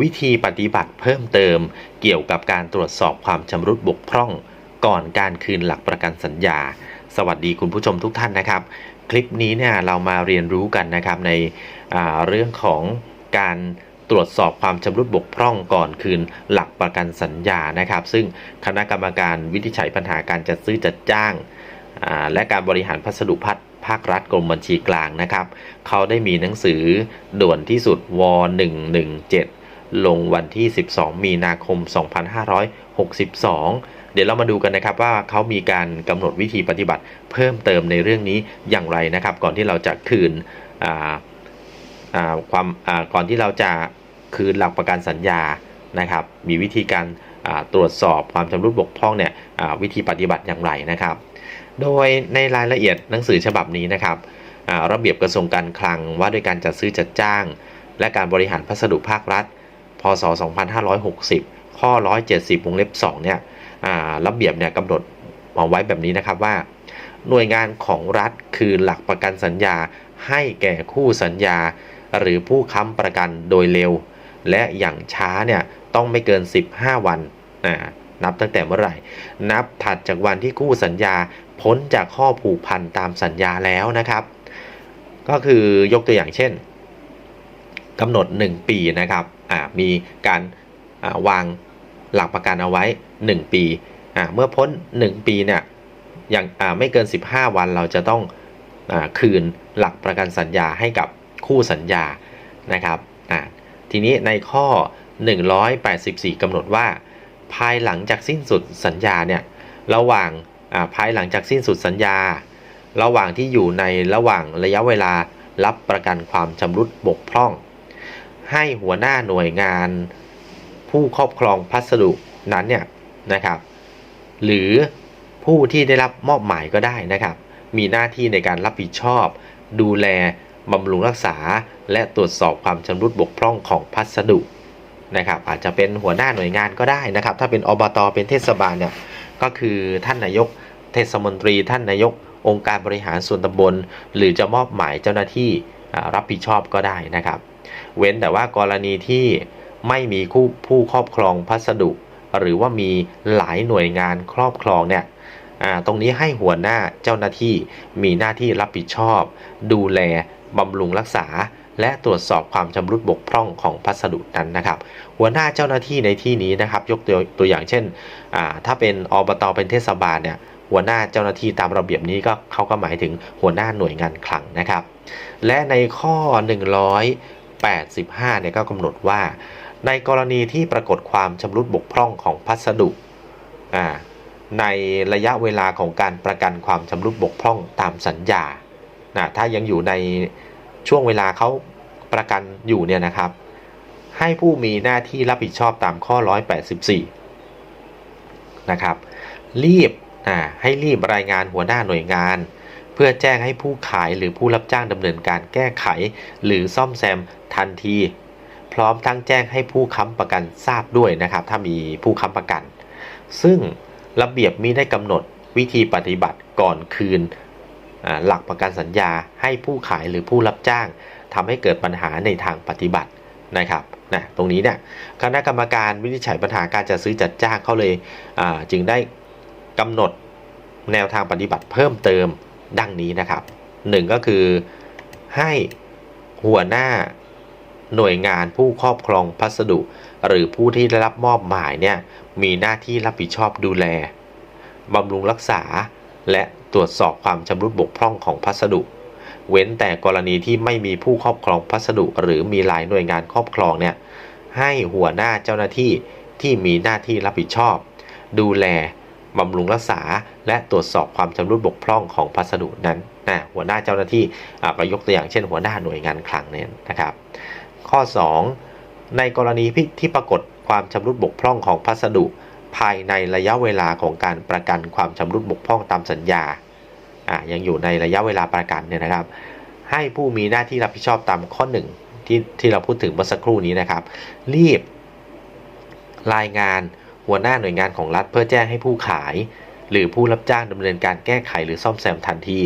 วิธีปฏิบัติเพิ่มเติม เกี่ยวกับการตรวจสอบความชำรุดบกพร่อง ก่อนการคืนหลักประกันสัญญา สวัสดีคุณผู้ชมทุกท่านนะครับ คลิปนี้เนี่ยเรามาเรียนรู้กันนะครับในเรื่องของการตรวจสอบความชำรุดบกพร่องก่อนคืนหลักประกันสัญญานะครับ ซึ่งคณะกรรมการวินิจฉัยปัญหาการจัดซื้อจัดจ้างและการบริหารพัสดุพัฒน์ภาครัฐกรมบัญชีกลางนะครับ เขาได้มีหนังสือด่วนที่สุดว 117 ลงวันที่ 12 มีนาคม 2562 เดี๋ยวเรามาดูกันนะครับว่าเขามีการกำหนดวิธีปฏิบัติเพิ่มเติมในเรื่องนี้อย่างไรนะครับ ก่อนที่เราจะคืนความก่อนที่เราจะคืนหลักประกันสัญญานะครับ มีวิธีการตรวจสอบความชำรุดบกพร่องเนี่ยวิธีปฏิบัติอย่างไรนะครับ โดยในรายละเอียดหนังสือฉบับนี้นะครับระเบียบกระทรวงการคลังว่าด้วยการจัดซื้อจัดจ้าง และการบริหารพัสดุภาครัฐ พศ 2560 ข้อ 170 วงเล็บ 2 เนี่ยระเบียบเนี่ยกำหนดเอาไว้แบบนี้นะครับว่า หน่วยงานของรัฐคือหลักประกันสัญญาให้แก่คู่สัญญา หรือผู้ค้ำประกันโดยเร็ว และอย่างช้าเนี่ยต้องไม่เกิน 15 วันอ่านับตั้งแต่เมื่อไหร่ นับถัดจากวันที่คู่สัญญาพ้นจากข้อผูกพันตามสัญญาแล้วนะครับ ก็คือยกตัวอย่างเช่นกำหนด 1 ปีนะครับ มีการาวางหลักประกันเอาไว้ 1 ปีเมื่อพ้น 1 ปีเนี่ยอย่างาไม่เกิน 15 วันเราจะต้องอคืนหลักประกันสัญญาให้กับคู่สัญญานะครับทีนี้ในข้อ 184กำหนดว่า ภายหลังจากสิ้นสุดสัญญาเนี่ยระหว่างาภายหลังจากสิ้นสุดสัญญา ระหว่างที่อยู่ในระหว่างระยะเวลารับประกันความชำรุดบกพร่อง ให้หัวหน้าหน่วยงาน ผู้ครอบครองพัสดุนั้นเนี่ยนะครับ หรือผู้ที่ได้รับมอบหมายก็ได้นะครับ มีหน้าที่ในการรับผิดชอบ ดูแลบำรุงรักษา และตรวจสอบความชำรุดบกพร่องของพัสดุนะครับ อาจจะเป็นหัวหน้าหน่วยงานก็ได้นะครับ ถ้าเป็นอบตเป็นเทศบาลเนี่ยก็คือท่านนายกเทศมนตรี ท่านนายกองค์การบริหารส่วนตำบล หรือจะมอบหมายเจ้าหน้าที่รับผิดชอบก็ได้นะครับ เว้นแต่ว่ากรณีที่ไม่มีคู่ผู้ครอบครองพัสดุ หรือว่ามีหลายหน่วยงานครอบครองเนี่ยตรงนี้ให้หัวหน้าเจ้าหน้าที่มีหน้าที่รับผิดชอบ ดูแลบำรุงรักษา และตรวจสอบความชำรุดบกพร่องของพัสดุนั้นนะครับ หัวหน้าเจ้าหน้าที่ในที่นี้นะครับ ยกตัวตัวอย่างเช่น ถ้าเป็นอบตเป็นเทศบาลเนี่ยหัวหน้าเจ้าหน้าที่ตามระเบียบนี้ก็เขาก็หมายถึงหัวหน้าหน่วยงานคลังนะครับ และในข้อ 85เนี่ยก็กำหนดว่า ในกรณีที่ปรากฏความชำรุดบกพร่องของพัสดุในระยะเวลาของการประกันความชำรุดบกพร่องตามสัญญานะถ้ายังอยู่ในช่วงเวลาเขาประกันอยู่เนี่ยนะครับ ให้ผู้มีหน้าที่รับผิดชอบตามข้อ 184 นะครับ รีบให้รีบรายงานหัวหน้าหน่วยงาน เพื่อแจ้งให้ผู้ขายหรือผู้รับจ้างดำเนินการแก้ไข หรือซ่อมแซมทันที พร้อมทั้งแจ้งให้ผู้ค้ำประกันทราบด้วยนะครับ ถ้ามีผู้ค้ำประกัน ซึ่งระเบียบมิได้กำหนดวิธีปฏิบัติก่อนคืน หลักประกันสัญญาให้ผู้ขายหรือผู้รับจ้างทำให้เกิดปัญหาในทางปฏิบัตินะครับนะตรงนี้เนี่ยคณะกรรมการวินิจฉัยปัญหาการจัดซื้อจัดจ้างเขาเลยจึงได้กำหนดแนวทางปฏิบัติเพิ่มเติม ดังนี้นะครับหนึ่งก็คือให้หัวหน้าหน่วยงานผู้ครอบครองพัสดุ หรือผู้ที่ได้รับมอบหมายเนี่ยมีหน้าที่รับผิดชอบดูแลบำรุงรักษา และตรวจสอบความชำรุดบกพร่องของพัสดุ เว้นแต่กรณีที่ไม่มีผู้ครอบครองพัสดุ หรือมีหลายหน่วยงานครอบครองเนี่ยให้หัวหน้าเจ้าหน้าที่ที่มีหน้าที่รับผิดชอบ ดูแล บำรุงรักษา และตรวจสอบความชำรุดบกพร่องของพัสดุนั้นนะหัวหน้าเจ้าหน้าที่อ่าประยกตัวอย่างเช่น หัวหน้าหน่วยงานคลังเนี่ยนะครับ ข้อ 2 ในกรณีที่ปรากฏความชำรุดบกพร่องของพัสดุ ภายในระยะเวลาของการประกันความชำรุดบกพร่องตามสัญญาอ่ายังอยู่ในระยะเวลาประกันเนี่ยนะครับ ให้ผู้มีหน้าที่รับผิดชอบตามข้อ 1 ที่ที่เราพูดถึงเมื่อสักครู่นี้นะครับ รีบรายงาน หัวหน้าหน่วยงานของรัฐเพื่อแจ้งให้ผู้ขาย หรือผู้รับจ้างดำเนินการแก้ไขหรือซ่อมแซมทันที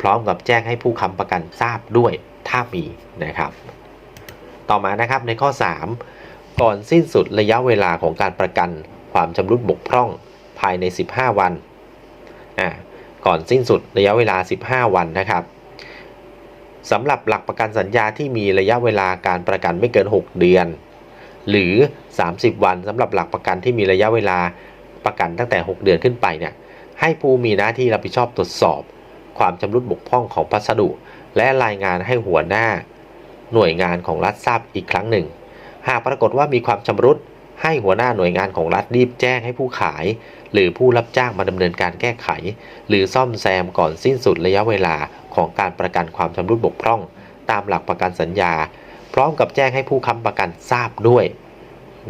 พร้อมกับแจ้งให้ผู้ค้ำประกันทราบด้วยถ้ามีนะครับ ต่อมานะครับในข้อ 3 ก่อนสิ้นสุดระยะเวลาของการประกันความชำรุดบกพร่องภายใน 15 วันอ่าก่อนสิ้นสุดระยะเวลา 15 วันนะครับสำหรับหลักประกันสัญญาที่มีระยะเวลาการประกันไม่เกิน 6 เดือน หรือ 30 วันสำหรับหลักประกันที่มีระยะเวลาประกันตั้งแต่ 6 เดือนขึ้นไปเนี่ยให้ผู้มีหน้าที่รับผิดชอบตรวจสอบ ความชำรุดบกพร่องของพัสดุ และรายงานให้หัวหน้า หน่วยงานของรัฐทราบอีกครั้งหนึ่ง หากปรากฏว่ามีความชำรุดให้หัวหน้าหน่วยงานของรัฐรีบแจ้งให้ผู้ขาย หรือผู้รับจ้างมาดำเนินการแก้ไข หรือซ่อมแซมก่อนสิ้นสุดระยะเวลาของการประกันความชำรุดบกพร่อง ตามหลักประกันสัญญา พร้อมกับแจ้งให้ผู้ค้ำประกันทราบด้วย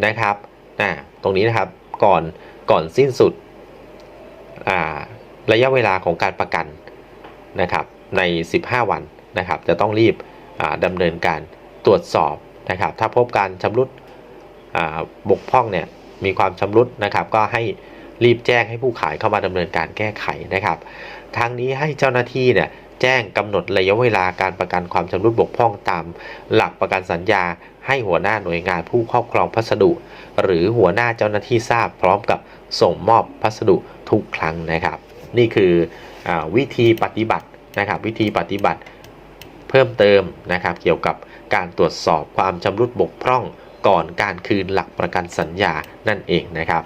นะครับอ่าตรงนี้นะครับก่อนก่อนสิ้นสุดระยะเวลาของการประกันนะครับใน 15 วันนะครับ จะต้องรีบอ่าดำเนินการตรวจสอบนะครับ ถ้าพบการชำรุดบกพร่องเนี่ยมีความชำรุดนะครับ ก็ให้รีบแจ้งให้ผู้ขายเข้ามาดำเนินการแก้ไขนะครับทางนี้ให้เจ้าหน้าที่เนี่ย แจ้งกำหนดระยะเวลาการประกันความชำรุดบกพร่องตาม หลักประกันสัญญา ให้หัวหน้าหน่วยงานผู้ครอบครองพัสดุ หรือหัวหน้าเจ้าหน้าที่ทราบพร้อมกับส่งมอบพัสดุทุกครั้งนะครับ นี่คืออวิธีปฏิบัตินะครับ วิธีปฏิบัติเพิ่มเติมนะครับ เกี่ยวกับการตรวจสอบความชำรุดบกพร่องก่อนการคืนหลักประกันสัญญานั่นเองนะครับ